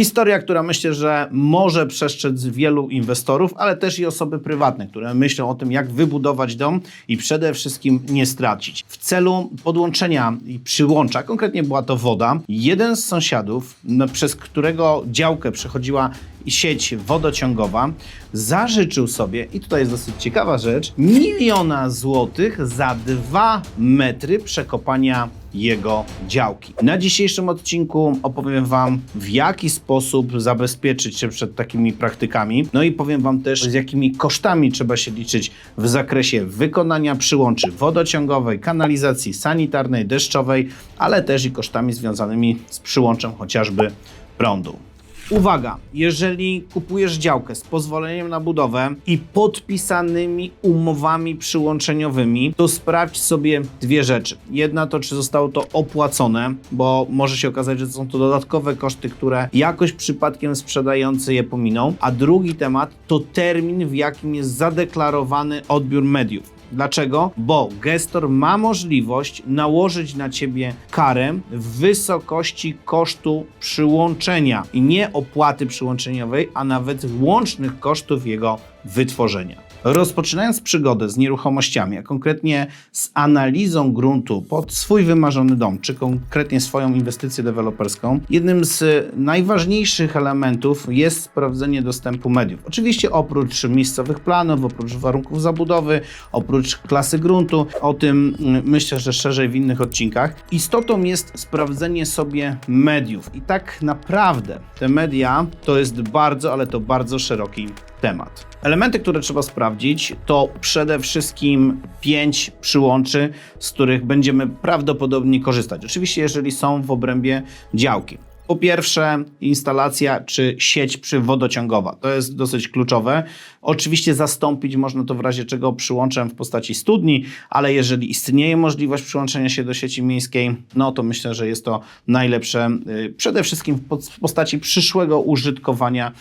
Historia, która myślę, że może przestrzec wielu inwestorów, ale też i osoby prywatne, które myślą o tym, jak wybudować dom i przede wszystkim nie stracić. W celu podłączenia i przyłącza, konkretnie była to woda, jeden z sąsiadów, no, przez którego działkę przechodziła sieć wodociągowa, zażyczył sobie, i tutaj jest dosyć ciekawa rzecz, miliona złotych za dwa metry przekopania jego działki. Na dzisiejszym odcinku opowiem Wam, w jaki sposób zabezpieczyć się przed takimi praktykami. No i powiem Wam też, z jakimi kosztami trzeba się liczyć w zakresie wykonania przyłączy wodociągowej, kanalizacji sanitarnej, deszczowej, ale też i kosztami związanymi z przyłączem chociażby prądu. Uwaga, jeżeli kupujesz działkę z pozwoleniem na budowę i podpisanymi umowami przyłączeniowymi, to sprawdź sobie dwie rzeczy. Jedna to, czy zostało to opłacone, bo może się okazać, że są to dodatkowe koszty, które jakoś przypadkiem sprzedający je pominą. A drugi temat to termin, w jakim jest zadeklarowany odbiór mediów. Dlaczego? Bo gestor ma możliwość nałożyć na ciebie karę w wysokości kosztu przyłączenia i nie opłaty przyłączeniowej, a nawet łącznych kosztów jego wytworzenia. Rozpoczynając przygodę z nieruchomościami, a konkretnie z analizą gruntu pod swój wymarzony dom, czy konkretnie swoją inwestycję deweloperską, jednym z najważniejszych elementów jest sprawdzenie dostępu mediów. Oczywiście oprócz miejscowych planów, oprócz warunków zabudowy, oprócz klasy gruntu, o tym mm, myślę, że szerzej w innych odcinkach. Istotą jest sprawdzenie sobie mediów. I tak naprawdę te media to jest bardzo, ale to bardzo szeroki temat. Elementy, które trzeba sprawdzić, to przede wszystkim pięć przyłączy, z których będziemy prawdopodobnie korzystać. Oczywiście, jeżeli są w obrębie działki. Po pierwsze, instalacja czy sieć przywodociągowa. To jest dosyć kluczowe. Oczywiście zastąpić można to w razie czego przyłączem w postaci studni, ale jeżeli istnieje możliwość przyłączenia się do sieci miejskiej, no to myślę, że jest to najlepsze y, przede wszystkim w postaci przyszłego użytkowania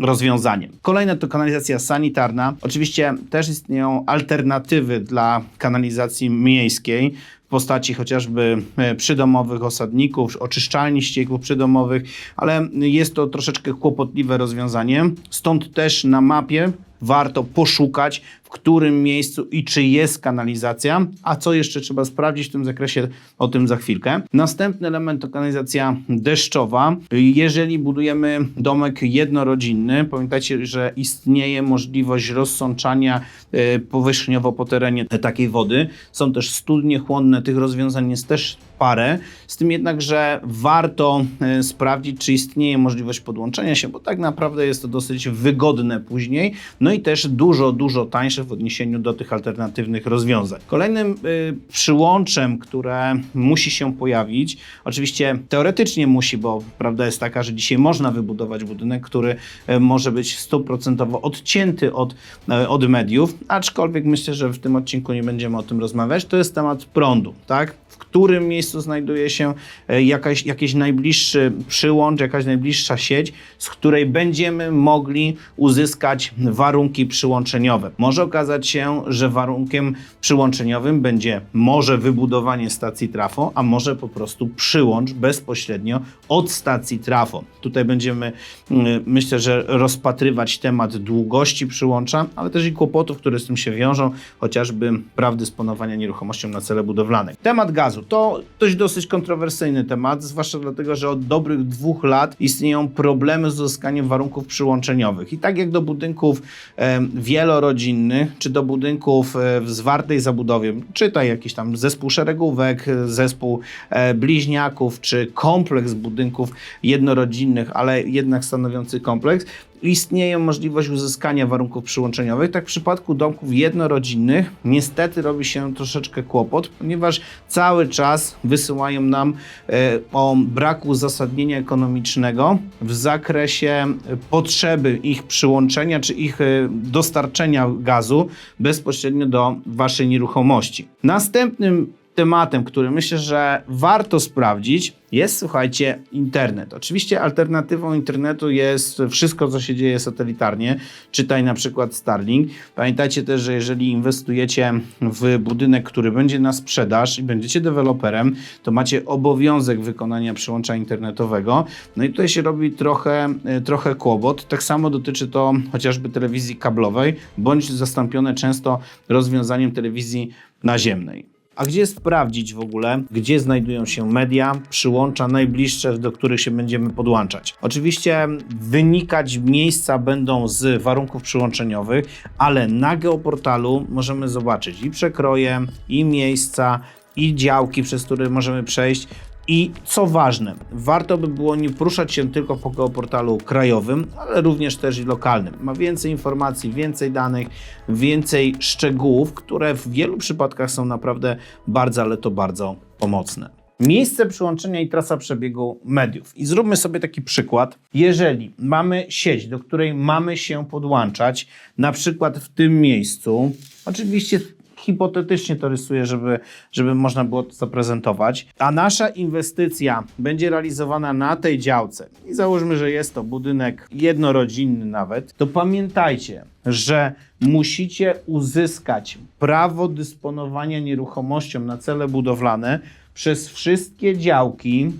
rozwiązaniem. Kolejne to kanalizacja sanitarna. Oczywiście też istnieją alternatywy dla kanalizacji miejskiej postaci chociażby e, przydomowych osadników, oczyszczalni ścieków przydomowych, ale jest to troszeczkę kłopotliwe rozwiązanie. Stąd też na mapie warto poszukać, w którym miejscu i czy jest kanalizacja, a co jeszcze trzeba sprawdzić w tym zakresie, o tym za chwilkę. Następny element to kanalizacja deszczowa. Jeżeli budujemy domek jednorodzinny, pamiętajcie, że istnieje możliwość rozsączania e, powierzchniowo po terenie takiej wody. Są też studnie chłonne, tych rozwiązań jest też parę, z tym jednak, że warto e, sprawdzić, czy istnieje możliwość podłączenia się, bo tak naprawdę jest to dosyć wygodne później, no i też dużo, dużo tańsze w odniesieniu do tych alternatywnych rozwiązań. Kolejnym y, przyłączem, które musi się pojawić, oczywiście teoretycznie musi, bo prawda jest taka, że dzisiaj można wybudować budynek, który e, może być stuprocentowo odcięty od, e, od mediów, aczkolwiek myślę, że w tym odcinku nie będziemy o tym rozmawiać, to jest temat prądu, tak? Którym miejscu znajduje się e, jakaś, jakiś najbliższy przyłącz, jakaś najbliższa sieć, z której będziemy mogli uzyskać warunki przyłączeniowe. Może okazać się, że warunkiem przyłączeniowym będzie może wybudowanie stacji trafo, a może po prostu przyłącz bezpośrednio od stacji trafo. Tutaj będziemy, mm, myślę, że rozpatrywać temat długości przyłącza, ale też i kłopotów, które z tym się wiążą, chociażby praw dysponowania nieruchomością na cele budowlane. Temat gazu to dość dosyć kontrowersyjny temat, zwłaszcza dlatego, że od dobrych dwóch lat istnieją problemy z uzyskaniem warunków przyłączeniowych. I tak jak do budynków e, wielorodzinnych, czy do budynków e, w zwartej zabudowie, czytaj jakiś tam zespół szeregówek, zespół e, bliźniaków, czy kompleks budynków jednorodzinnych, ale jednak stanowiący kompleks, istnieje możliwość uzyskania warunków przyłączeniowych. Tak w przypadku domków jednorodzinnych niestety robi się troszeczkę kłopot, ponieważ cały czas wysyłają nam e, o braku uzasadnienia ekonomicznego w zakresie e, potrzeby ich przyłączenia czy ich e, dostarczenia gazu bezpośrednio do waszej nieruchomości. Następnym tematem, który myślę, że warto sprawdzić, jest, słuchajcie, internet. Oczywiście alternatywą internetu jest wszystko, co się dzieje satelitarnie. Czytaj na przykład Starlink. Pamiętajcie też, że jeżeli inwestujecie w budynek, który będzie na sprzedaż i będziecie deweloperem, to macie obowiązek wykonania przyłącza internetowego. No i tutaj się robi trochę, e, trochę kłopot. Tak samo dotyczy to chociażby telewizji kablowej, bądź zastąpione często rozwiązaniem telewizji naziemnej. A gdzie sprawdzić w ogóle, gdzie znajdują się media, przyłącza najbliższe, do których się będziemy podłączać? Oczywiście wynikać miejsca będą z warunków przyłączeniowych, ale na geoportalu możemy zobaczyć i przekroje, i miejsca, i działki, przez które możemy przejść. I co ważne, warto by było nie poruszać się tylko po geoportalu krajowym, ale również też i lokalnym. Ma więcej informacji, więcej danych, więcej szczegółów, które w wielu przypadkach są naprawdę bardzo, ale to bardzo pomocne. Miejsce przyłączenia i trasa przebiegu mediów. I zróbmy sobie taki przykład. Jeżeli mamy sieć, do której mamy się podłączać, na przykład w tym miejscu, oczywiście hipotetycznie to rysuję, żeby, żeby można było to zaprezentować, a nasza inwestycja będzie realizowana na tej działce i załóżmy, że jest to budynek jednorodzinny nawet, to pamiętajcie, że musicie uzyskać prawo dysponowania nieruchomością na cele budowlane przez wszystkie działki,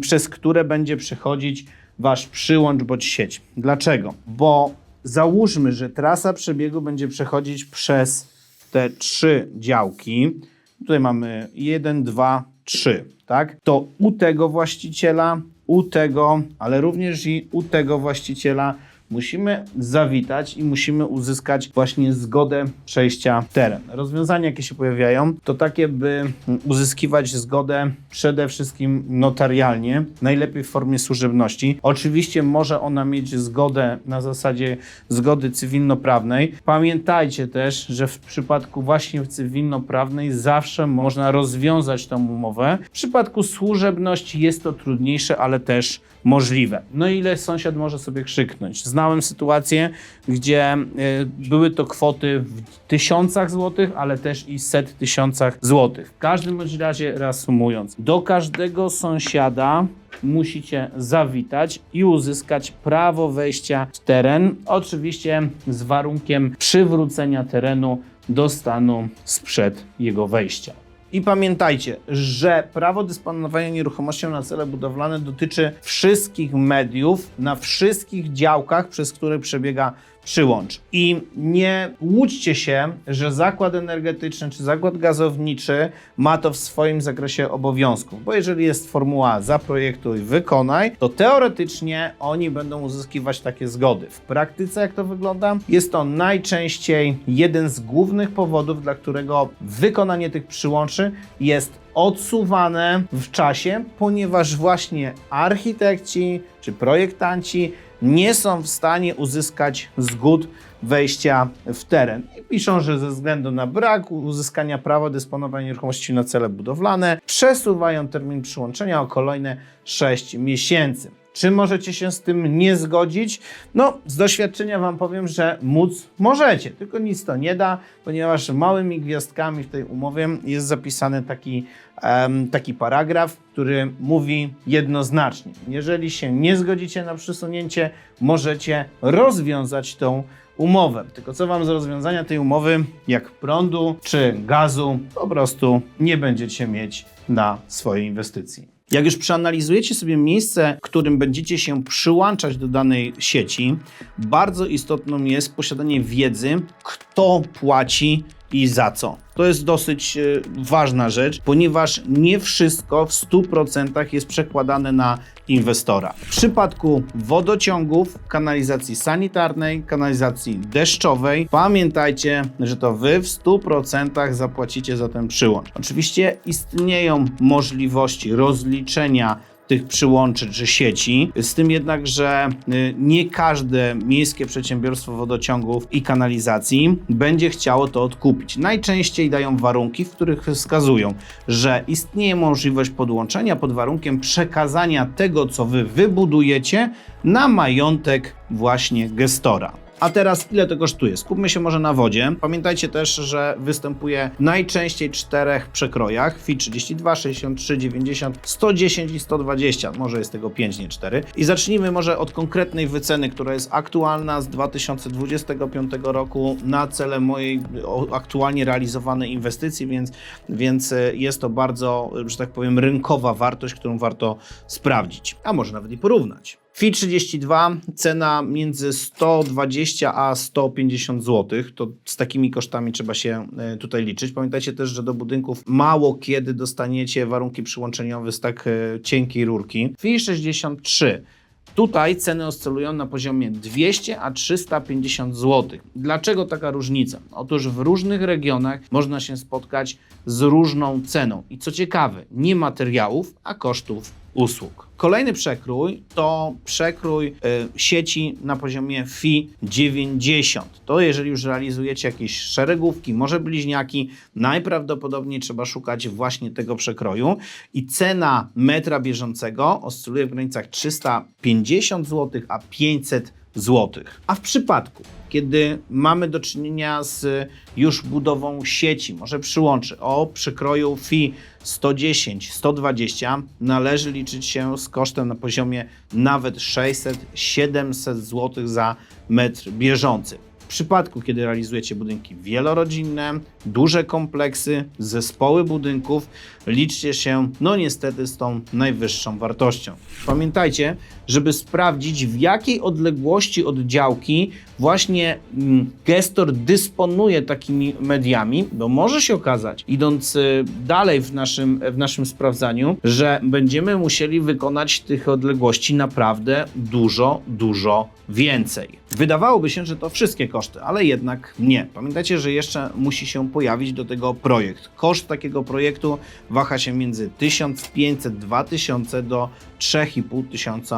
przez które będzie przechodzić wasz przyłącz bądź sieć. Dlaczego? Bo załóżmy, że trasa przebiegu będzie przechodzić przez te trzy działki, tutaj mamy 1, 2, 3, tak? To u tego właściciela, u tego, ale również i u tego właściciela musimy zawitać i musimy uzyskać właśnie zgodę przejścia w teren. Rozwiązania, jakie się pojawiają, to takie, by uzyskiwać zgodę przede wszystkim notarialnie, najlepiej w formie służebności. Oczywiście może ona mieć zgodę na zasadzie zgody cywilnoprawnej. Pamiętajcie też, że w przypadku właśnie cywilnoprawnej zawsze można rozwiązać tą umowę. W przypadku służebności jest to trudniejsze, ale też możliwe. No ile sąsiad może sobie krzyknąć? Znałem sytuację, gdzie y, były to kwoty w tysiącach złotych, ale też i set tysiącach złotych. W każdym razie, reasumując, do każdego sąsiada musicie zawitać i uzyskać prawo wejścia w teren, oczywiście z warunkiem przywrócenia terenu do stanu sprzed jego wejścia. I pamiętajcie, że prawo dysponowania nieruchomością na cele budowlane dotyczy wszystkich mediów na wszystkich działkach, przez które przebiega przyłącz. I nie łudźcie się, że zakład energetyczny czy zakład gazowniczy ma to w swoim zakresie obowiązków, bo jeżeli jest formuła zaprojektuj, wykonaj, to teoretycznie oni będą uzyskiwać takie zgody. W praktyce jak to wygląda? Jest to najczęściej jeden z głównych powodów, dla którego wykonanie tych przyłączy jest odsuwane w czasie, ponieważ właśnie architekci czy projektanci nie są w stanie uzyskać zgód wejścia w teren. I piszą, że ze względu na brak uzyskania prawa dysponowania nieruchomości na cele budowlane, przesuwają termin przyłączenia o kolejne 6 miesięcy. Czy możecie się z tym nie zgodzić? No, z doświadczenia Wam powiem, że móc możecie, tylko nic to nie da, ponieważ małymi gwiazdkami w tej umowie jest zapisany taki, em, taki paragraf, który mówi jednoznacznie: jeżeli się nie zgodzicie na przesunięcie, możecie rozwiązać tą umowę. Tylko co Wam z rozwiązania tej umowy, jak prądu czy gazu, po prostu nie będziecie mieć na swojej inwestycji. Jak już przeanalizujecie sobie miejsce, którym będziecie się przyłączać do danej sieci, bardzo istotną jest posiadanie wiedzy, kto płaci i za co. To jest dosyć e, ważna rzecz, ponieważ nie wszystko w 100% jest przekładane na inwestora. W przypadku wodociągów, kanalizacji sanitarnej, kanalizacji deszczowej, pamiętajcie, że to wy w 100% zapłacicie za ten przyłącz. Oczywiście istnieją możliwości rozliczenia tych przyłączy czy sieci. Z tym jednak, że y, nie każde miejskie przedsiębiorstwo wodociągów i kanalizacji będzie chciało to odkupić. Najczęściej dają warunki, w których wskazują, że istnieje możliwość podłączenia pod warunkiem przekazania tego, co wy wybudujecie, na majątek właśnie gestora. A teraz ile to kosztuje? Skupmy się może na wodzie. Pamiętajcie też, że występuje najczęściej w czterech przekrojach. FI 32, 63, 90, 110 i 120. Może jest tego 5, nie 4. I zacznijmy może od konkretnej wyceny, która jest aktualna z 2025 roku na cele mojej aktualnie realizowanej inwestycji, więc, więc e, jest to bardzo, że tak powiem, rynkowa wartość, którą warto sprawdzić, a może nawet i porównać. FI 32, cena między 120 a 150 zł. To z takimi kosztami trzeba się e, tutaj liczyć. Pamiętajcie też, że do budynków mało kiedy dostaniecie warunki przyłączeniowe z tak e, cienkiej rurki. FI 63. Tutaj ceny oscylują na poziomie 200 a 350 zł. Dlaczego taka różnica? Otóż w różnych regionach można się spotkać z różną ceną. I co ciekawe, nie materiałów, a kosztów usług. Kolejny przekrój to przekrój y, sieci na poziomie FI 90. To jeżeli już realizujecie jakieś szeregówki, może bliźniaki, najprawdopodobniej trzeba szukać właśnie tego przekroju i cena metra bieżącego oscyluje w granicach 350 zł a 500 zł. A w przypadku, kiedy mamy do czynienia z już budową sieci, może przyłączy o przekroju FI 110, 120, należy liczyć się z kosztem na poziomie nawet 600-700 zł za metr bieżący. W przypadku, kiedy realizujecie budynki wielorodzinne, duże kompleksy, zespoły budynków, liczcie się, no niestety, z tą najwyższą wartością. Pamiętajcie, żeby sprawdzić, w jakiej odległości od działki właśnie mm, gestor dysponuje takimi mediami, bo może się okazać, idąc y, dalej w naszym, w naszym sprawdzaniu, że będziemy musieli wykonać tych odległości naprawdę dużo, dużo więcej. Wydawałoby się, że to wszystkie koszty, ale jednak nie. Pamiętajcie, że jeszcze musi się pojawić do tego projekt. Koszt takiego projektu waha się między 1500-2000 do 3500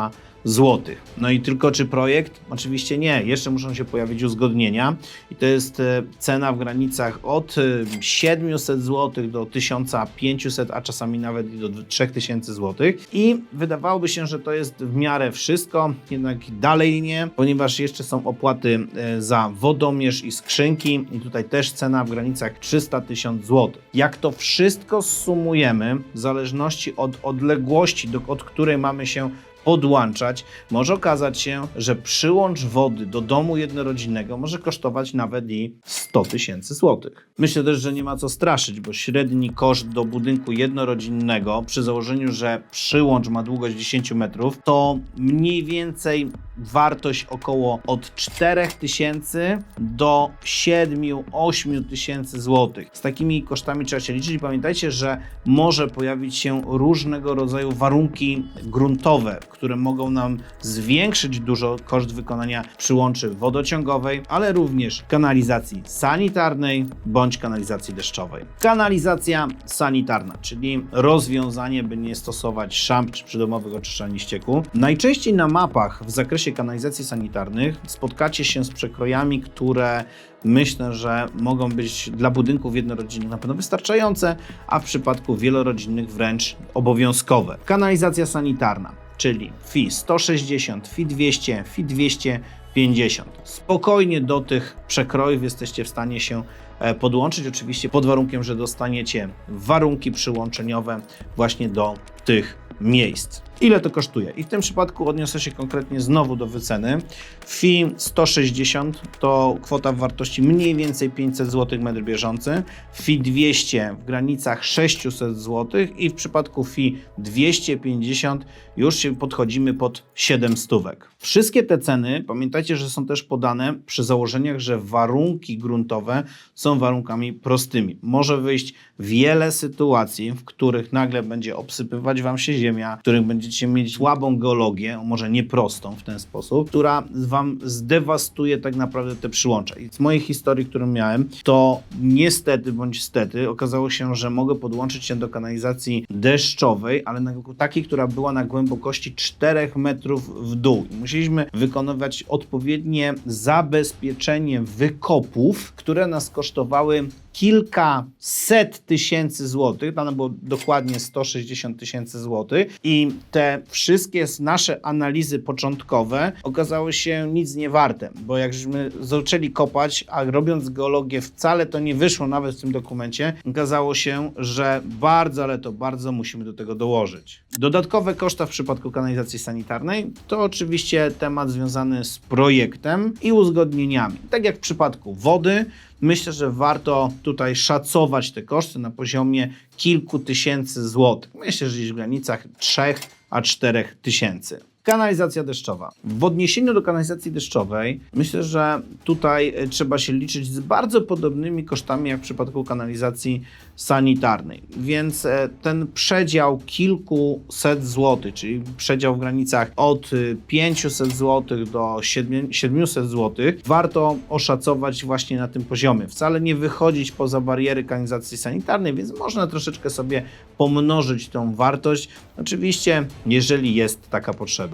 złotych. No i tylko czy projekt? Oczywiście nie. Jeszcze muszą się pojawić uzgodnienia i to jest e, cena w granicach od e, 700 zł do 1500, a czasami nawet i do 3000 zł. I wydawałoby się, że to jest w miarę wszystko, jednak dalej nie, ponieważ jeszcze są opłaty e, za wodomierz i skrzynki i tutaj też cena w granicach 300 tysięcy zł. Jak to wszystko zsumujemy, w zależności od odległości, do, od której mamy się podłączać, może okazać się, że przyłącz wody do domu jednorodzinnego może kosztować nawet i 100 tysięcy złotych. Myślę też, że nie ma co straszyć, bo średni koszt do budynku jednorodzinnego przy założeniu, że przyłącz ma długość 10 metrów, to mniej więcej wartość około od 4 tysięcy do 7-8 tysięcy złotych. Z takimi kosztami trzeba się liczyć pamiętajcie, że może pojawić się różnego rodzaju warunki gruntowe, które mogą nam zwiększyć dużo koszt wykonania przyłączy wodociągowej, ale również kanalizacji sanitarnej bądź kanalizacji deszczowej. Kanalizacja sanitarna, czyli rozwiązanie, by nie stosować szamp czy przydomowych oczyszczalni ścieku. Najczęściej na mapach w zakresie kanalizacji sanitarnych spotkacie się z przekrojami, które myślę, że mogą być dla budynków jednorodzinnych na pewno wystarczające, a w przypadku wielorodzinnych wręcz obowiązkowe. Kanalizacja sanitarna czyli FI 160, FI 200, FI 250. Spokojnie do tych przekrojów jesteście w stanie się e, podłączyć, oczywiście pod warunkiem, że dostaniecie warunki przyłączeniowe właśnie do tych miejsc. Ile to kosztuje? I w tym przypadku odniosę się konkretnie znowu do wyceny. FI 160 to kwota w wartości mniej więcej 500 zł metr bieżący, FI 200 w granicach 600 zł i w przypadku FI 250 już się podchodzimy pod 7 stówek. Wszystkie te ceny, pamiętajcie, że są też podane przy założeniach, że warunki gruntowe są warunkami prostymi. Może wyjść wiele sytuacji, w których nagle będzie obsypywać Wam się ziemia, w których będziecie mieć słabą geologię, może nieprostą w ten sposób, która Wam zdewastuje tak naprawdę te przyłącza. I z mojej historii, którą miałem, to niestety bądź stety okazało się, że mogę podłączyć się do kanalizacji deszczowej, ale na, takiej, która była na głębokości 4 metrów w dół. I musieliśmy wykonywać odpowiednie zabezpieczenie wykopów, które nas kosztowały kilkaset tysięcy złotych, tam było dokładnie 160 tysięcy złotych i te wszystkie nasze analizy początkowe okazały się nic nie warte, bo jakśmy zaczęli kopać, a robiąc geologię wcale to nie wyszło nawet w tym dokumencie, okazało się, że bardzo, ale to bardzo musimy do tego dołożyć. Dodatkowe koszta w przypadku kanalizacji sanitarnej to oczywiście temat związany z projektem i uzgodnieniami. Tak jak w przypadku wody, myślę, że warto tutaj szacować te koszty na poziomie kilku tysięcy złotych. Myślę, że gdzieś w granicach 3 a 4 tysięcy. Kanalizacja deszczowa. W odniesieniu do kanalizacji deszczowej, myślę, że tutaj e, trzeba się liczyć z bardzo podobnymi kosztami jak w przypadku kanalizacji sanitarnej. Więc e, ten przedział kilkuset złotych, czyli przedział w granicach od y, 500 zł do 7 700 zł, warto oszacować właśnie na tym poziomie. Wcale nie wychodzić poza bariery kanalizacji sanitarnej, więc można troszeczkę sobie pomnożyć tą wartość. Oczywiście, jeżeli jest taka potrzeba.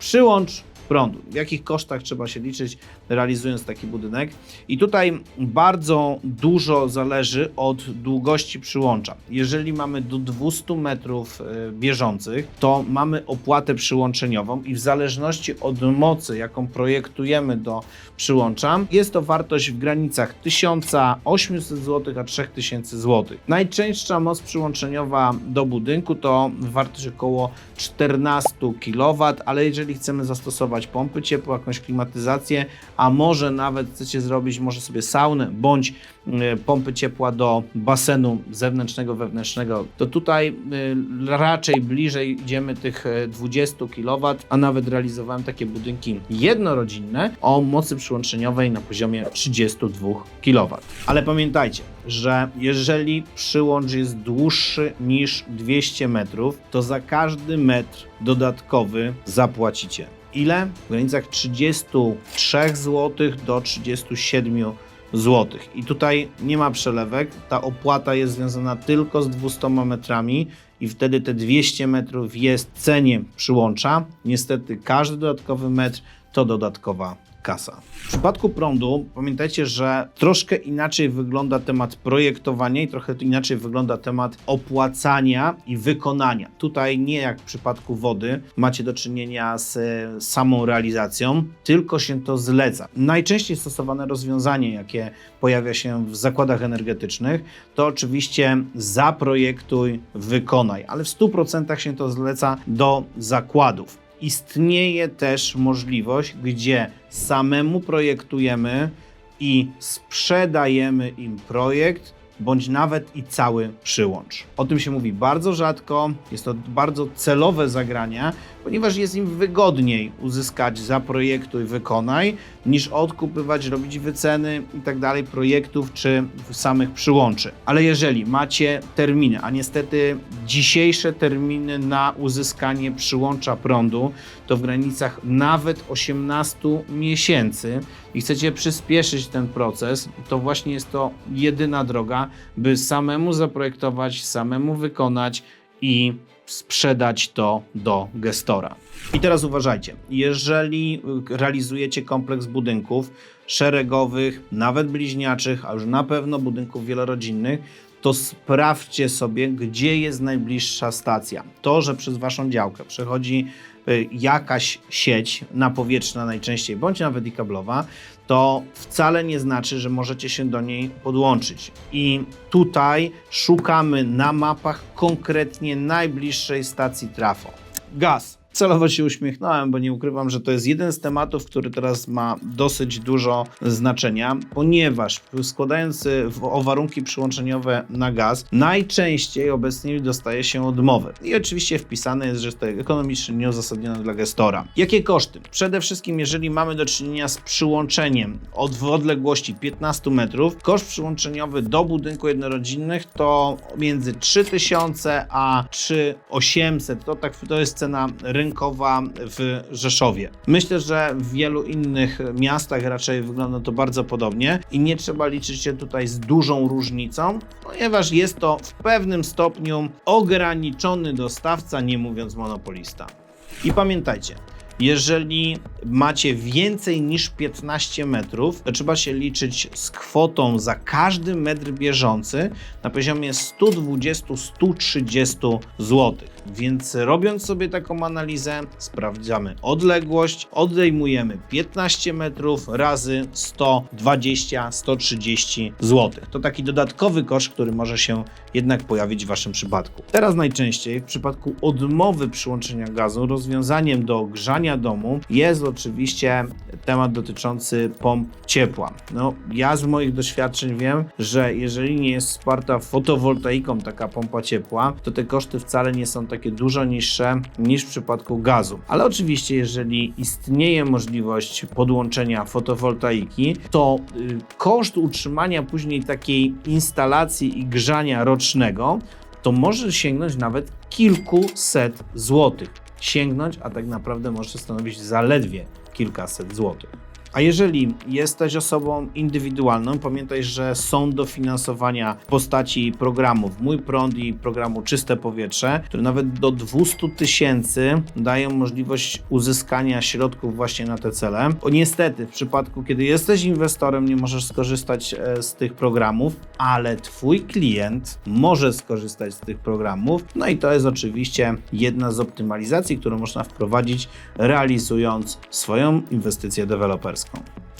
Przyłącz prądu. W jakich kosztach trzeba się liczyć, realizując taki budynek? I tutaj bardzo dużo zależy od długości przyłącza. Jeżeli mamy do 200 metrów e, bieżących, to mamy opłatę przyłączeniową i w zależności od mocy, jaką projektujemy do przyłącza, jest to wartość w granicach 1800 zł a 3000 zł. Najczęstsza moc przyłączeniowa do budynku to wartość około 14 kW, ale jeżeli chcemy zastosować pompy ciepła, jakąś klimatyzację, a może nawet chcecie zrobić może sobie saunę bądź y, pompy ciepła do basenu zewnętrznego, wewnętrznego, to tutaj y, raczej bliżej idziemy tych y, 20 kW, a nawet realizowałem takie budynki jednorodzinne o mocy przyłączeniowej na poziomie 32 kW. Ale pamiętajcie, że jeżeli przyłącz jest dłuższy niż 200 metrów, to za każdy metr dodatkowy zapłacicie. Ile? W granicach 33 zł do 37 zł. I tutaj nie ma przelewek, ta opłata jest związana tylko z 200 metrami i wtedy te 200 metrów jest cenie przyłącza. Niestety każdy dodatkowy metr to dodatkowa kasa. W przypadku prądu pamiętajcie, że troszkę inaczej wygląda temat projektowania i trochę inaczej wygląda temat opłacania i wykonania. Tutaj nie jak w przypadku wody macie do czynienia z e, samą realizacją, tylko się to zleca. Najczęściej stosowane rozwiązanie, jakie pojawia się w zakładach energetycznych, to oczywiście zaprojektuj, wykonaj, ale w 100% się to zleca do zakładów istnieje też możliwość, gdzie samemu projektujemy i sprzedajemy im projekt, bądź nawet i cały przyłącz. O tym się mówi bardzo rzadko, jest to bardzo celowe zagranie, ponieważ jest im wygodniej uzyskać za projektu i wykonaj, niż odkupywać, robić wyceny i tak projektów czy samych przyłączy. Ale jeżeli macie terminy, a niestety dzisiejsze terminy na uzyskanie przyłącza prądu to w granicach nawet 18 miesięcy i chcecie przyspieszyć ten proces, to właśnie jest to jedyna droga, by samemu zaprojektować, samemu wykonać i sprzedać to do gestora. I teraz uważajcie, jeżeli y, realizujecie kompleks budynków szeregowych, nawet bliźniaczych, a już na pewno budynków wielorodzinnych, to sprawdźcie sobie, gdzie jest najbliższa stacja. To, że przez waszą działkę przechodzi jakaś sieć napowietrzna najczęściej, bądź nawet i kablowa, to wcale nie znaczy, że możecie się do niej podłączyć. I tutaj szukamy na mapach konkretnie najbliższej stacji trafo. Gaz. Celowo się uśmiechnąłem, bo nie ukrywam, że to jest jeden z tematów, który teraz ma dosyć dużo znaczenia, ponieważ składając o warunki przyłączeniowe na gaz, najczęściej obecnie dostaje się odmowę. I oczywiście wpisane jest, że to jest ekonomicznie nieuzasadnione dla gestora. Jakie koszty? Przede wszystkim, jeżeli mamy do czynienia z przyłączeniem od w odległości 15 metrów, koszt przyłączeniowy do budynku jednorodzinnych to między 3000 a 3800. To, tak, to jest cena rynkowa w Rzeszowie. Myślę, że w wielu innych miastach raczej wygląda to bardzo podobnie i nie trzeba liczyć się tutaj z dużą różnicą, ponieważ jest to w pewnym stopniu ograniczony dostawca, nie mówiąc monopolista. I pamiętajcie, Jeżeli macie więcej niż 15 metrów, to trzeba się liczyć z kwotą za każdy metr bieżący na poziomie 120-130 zł. Więc robiąc sobie taką analizę, sprawdzamy odległość, odejmujemy 15 metrów razy 120-130 zł. To taki dodatkowy koszt, który może się jednak pojawić w Waszym przypadku. Teraz najczęściej w przypadku odmowy przyłączenia gazu rozwiązaniem do grzania domu jest oczywiście temat dotyczący pomp ciepła. No, ja z moich doświadczeń wiem, że jeżeli nie jest wsparta fotowoltaiką taka pompa ciepła, to te koszty wcale nie są takie dużo niższe niż w przypadku gazu. Ale oczywiście, jeżeli istnieje możliwość podłączenia fotowoltaiki, to y, koszt utrzymania później takiej instalacji i grzania rocznego to może sięgnąć nawet kilkuset złotych. Sięgnąć, a tak naprawdę może stanowić zaledwie kilkaset złotych. A jeżeli jesteś osobą indywidualną, pamiętaj, że są dofinansowania w postaci programów Mój Prąd i programu Czyste Powietrze, które nawet do 200 tysięcy dają możliwość uzyskania środków właśnie na te cele. Bo niestety, w przypadku, kiedy jesteś inwestorem, nie możesz skorzystać e, z tych programów, ale Twój klient może skorzystać z tych programów. No i to jest oczywiście jedna z optymalizacji, którą można wprowadzić, realizując swoją inwestycję deweloperską.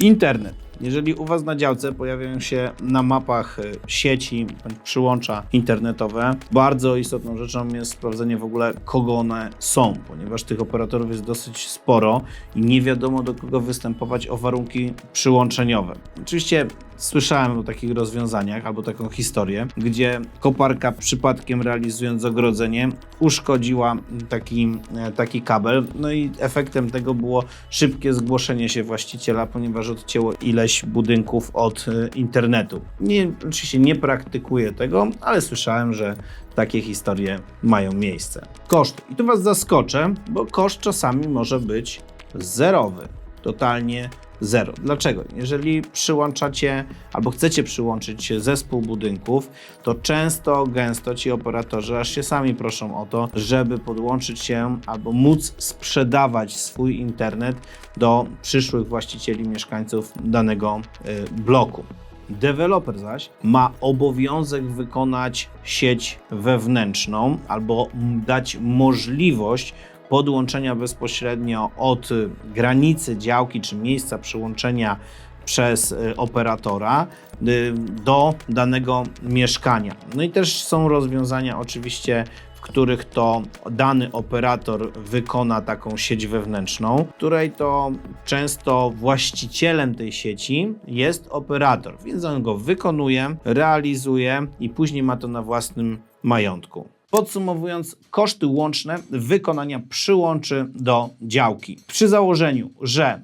Internet. Jeżeli u Was na działce pojawiają się na mapach e, sieci, przyłącza internetowe, bardzo istotną rzeczą jest sprawdzenie w ogóle, kogo one są, ponieważ tych operatorów jest dosyć sporo i nie wiadomo do kogo występować o warunki przyłączeniowe. Oczywiście słyszałem o takich rozwiązaniach albo taką historię, gdzie koparka przypadkiem realizując ogrodzenie uszkodziła taki, e, taki kabel, no i efektem tego było szybkie zgłoszenie się właściciela, ponieważ odcięło ileś budynków od e, internetu. Nie, oczywiście nie praktykuję tego, ale słyszałem, że takie historie mają miejsce. Koszt. I tu Was zaskoczę, bo koszt czasami może być zerowy. Totalnie zero. Dlaczego? Jeżeli przyłączacie albo chcecie przyłączyć zespół budynków, to często, gęsto ci operatorzy aż się sami proszą o to, żeby podłączyć się albo móc sprzedawać swój internet do przyszłych właścicieli mieszkańców danego y, bloku. Deweloper zaś ma obowiązek wykonać sieć wewnętrzną albo dać możliwość podłączenia bezpośrednio od granicy działki czy miejsca przyłączenia przez y, operatora y, do danego mieszkania. No i też są rozwiązania oczywiście w których to dany operator wykona taką sieć wewnętrzną, której to często właścicielem tej sieci jest operator, więc on go wykonuje, realizuje i później ma to na własnym majątku. Podsumowując, koszty łączne wykonania przyłączy do działki. Przy założeniu, że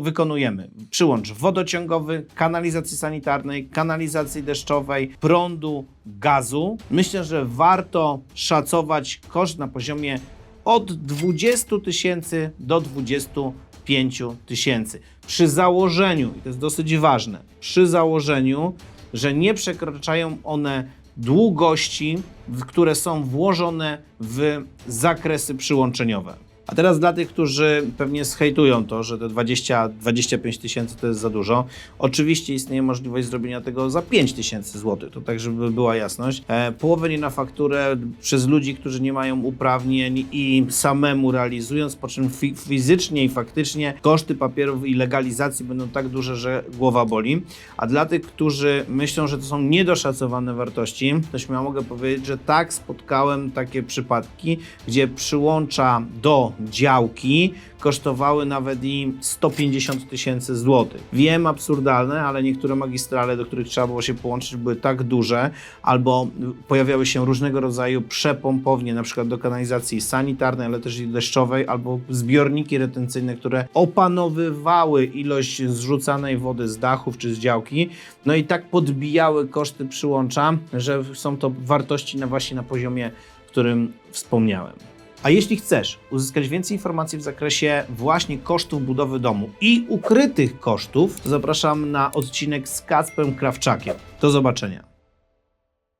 wykonujemy przyłącz wodociągowy, kanalizacji sanitarnej, kanalizacji deszczowej, prądu, gazu, myślę, że warto szacować koszt na poziomie od 20 tysięcy do 25 tysięcy. Przy założeniu, i to jest dosyć ważne, przy założeniu, że nie przekraczają one długości, które są włożone w zakresy przyłączeniowe. A teraz dla tych, którzy pewnie zhejtują to, że te 20-25 tysięcy to jest za dużo, oczywiście istnieje możliwość zrobienia tego za 5 tysięcy złotych, to tak, żeby była jasność. E, połowę nie na fakturę przez ludzi, którzy nie mają uprawnień i samemu realizując, po czym fi- fizycznie i faktycznie koszty papierów i legalizacji będą tak duże, że głowa boli. A dla tych, którzy myślą, że to są niedoszacowane wartości, to śmiało mogę powiedzieć, że tak, spotkałem takie przypadki, gdzie przyłącza do działki kosztowały nawet i 150 tysięcy złotych. Wiem, absurdalne, ale niektóre magistrale, do których trzeba było się połączyć, były tak duże, albo pojawiały się różnego rodzaju przepompownie, na przykład do kanalizacji sanitarnej, ale też i deszczowej, albo zbiorniki retencyjne, które opanowywały ilość zrzucanej wody z dachów czy z działki, no i tak podbijały koszty przyłącza, że są to wartości na właśnie na poziomie, którym wspomniałem. A jeśli chcesz uzyskać więcej informacji w zakresie właśnie kosztów budowy domu i ukrytych kosztów, to zapraszam na odcinek z Kacprem Krawczakiem. Do zobaczenia.